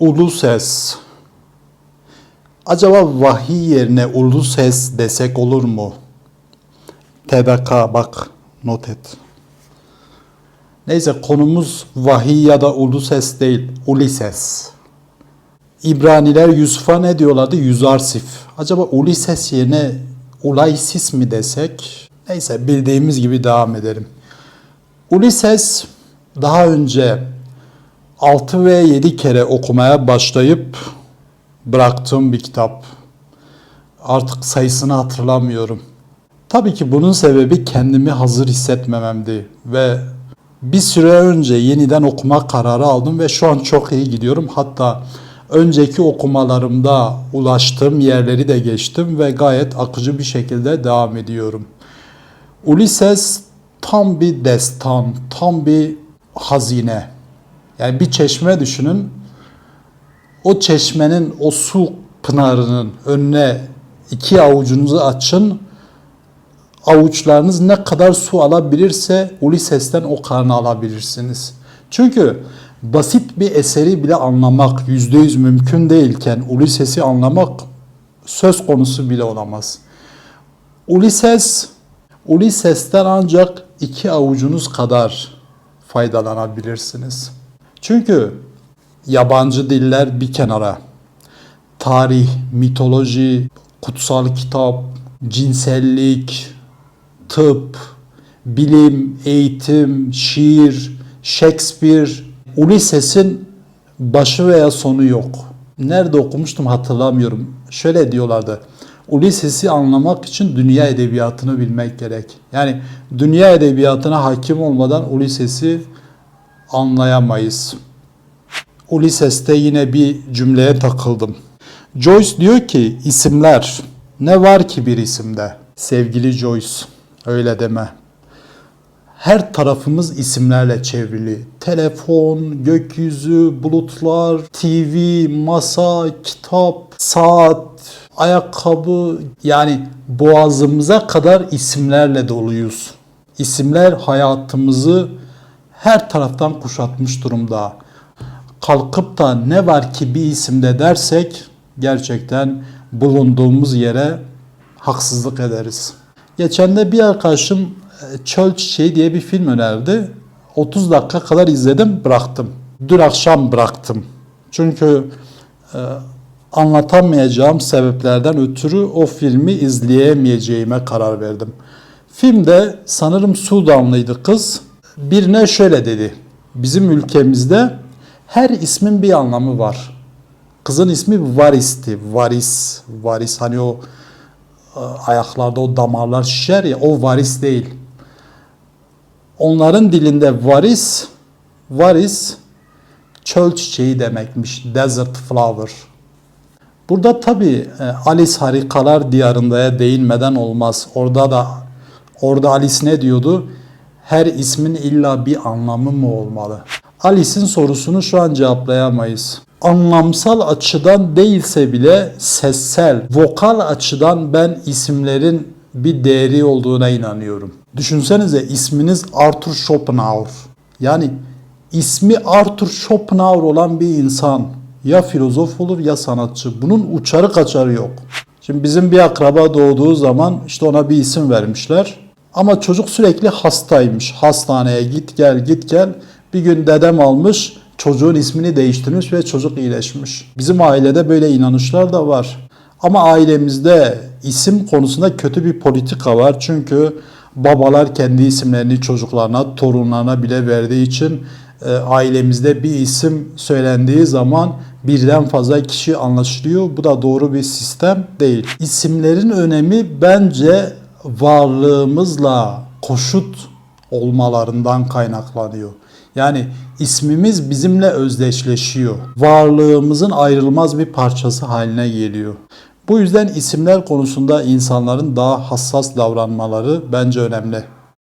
Ulu ses. Acaba vahiy yerine ulu ses desek olur mu? TBK bak not et. Neyse konumuz vahiy ya da ulu ses değil, Ulises. İbraniler Yusuf'a ne diyorlardı? Yüzarsif. Acaba Ulises yerine Ulaysis mi desek? Neyse bildiğimiz gibi devam edelim. Ulises daha önce 6 ve 7 kere okumaya başlayıp bıraktığım bir kitap. Artık sayısını hatırlamıyorum. Tabii ki bunun sebebi kendimi hazır hissetmememdi ve bir süre önce yeniden okuma kararı aldım ve şu an çok iyi gidiyorum. Hatta önceki okumalarımda ulaştığım yerleri de geçtim ve gayet akıcı bir şekilde devam ediyorum. Ulises tam bir destan, tam bir hazine. Yani bir çeşme düşünün. O çeşmenin, o su pınarının önüne iki avucunuzu açın. Avuçlarınız ne kadar su alabilirse Ulises'ten o karnı alabilirsiniz. Çünkü basit bir eseri bile anlamak yüzde yüz mümkün değilken Ulises'i anlamak söz konusu bile olamaz. Ulises, Ulises'ten ancak iki avucunuz kadar faydalanabilirsiniz. Çünkü yabancı diller bir kenara, tarih, mitoloji, kutsal kitap, cinsellik, tıp, bilim, eğitim, şiir, Shakespeare, Ulysses'in başı veya sonu yok. Nerede okumuştum hatırlamıyorum. Şöyle diyorlardı. Ulysses'i anlamak için dünya edebiyatını bilmek gerek. Yani dünya edebiyatına hakim olmadan Ulysses'i anlayamayız. Ulysses'te yine bir cümleye takıldım. Joyce diyor ki isimler ne var ki bir isimde? Sevgili Joyce öyle deme. Her tarafımız isimlerle çevrili. Telefon, gökyüzü, bulutlar, TV, masa, kitap, saat, ayakkabı yani boğazımıza kadar isimlerle doluyuz. İsimler hayatımızı her taraftan kuşatmış durumda. Kalkıp da ne var ki bir isimde dersek gerçekten bulunduğumuz yere haksızlık ederiz. Geçen de bir arkadaşım e, Çöl Çiçeği diye bir film önerdi. 30 dakika kadar izledim, bıraktım. Dün akşam bıraktım. Çünkü e, anlatamayacağım sebeplerden ötürü o filmi izleyemeyeceğime karar verdim. Filmde sanırım Sudanlıydı kız. Birine şöyle dedi. Bizim ülkemizde her ismin bir anlamı var. Kızın ismi Varis'ti. Varis, Varis hani o e, ayaklarda o damarlar şişer ya o varis değil. Onların dilinde varis, varis çöl çiçeği demekmiş. Desert flower. Burada tabi Alice Harikalar Diyarında'ya değinmeden olmaz. Orada da orada Alice ne diyordu? Her ismin illa bir anlamı mı olmalı? Alice'in sorusunu şu an cevaplayamayız. Anlamsal açıdan değilse bile sessel, vokal açıdan ben isimlerin bir değeri olduğuna inanıyorum. Düşünsenize isminiz Arthur Schopenhauer. Yani ismi Arthur Schopenhauer olan bir insan ya filozof olur ya sanatçı. Bunun uçarı kaçarı yok. Şimdi bizim bir akraba doğduğu zaman işte ona bir isim vermişler. Ama çocuk sürekli hastaymış. Hastaneye git gel git gel. Bir gün dedem almış çocuğun ismini değiştirmiş ve çocuk iyileşmiş. Bizim ailede böyle inanışlar da var. Ama ailemizde isim konusunda kötü bir politika var. Çünkü babalar kendi isimlerini çocuklarına, torunlarına bile verdiği için e, ailemizde bir isim söylendiği zaman birden fazla kişi anlaşılıyor. Bu da doğru bir sistem değil. İsimlerin önemi bence varlığımızla koşut olmalarından kaynaklanıyor. Yani ismimiz bizimle özdeşleşiyor. Varlığımızın ayrılmaz bir parçası haline geliyor. Bu yüzden isimler konusunda insanların daha hassas davranmaları bence önemli.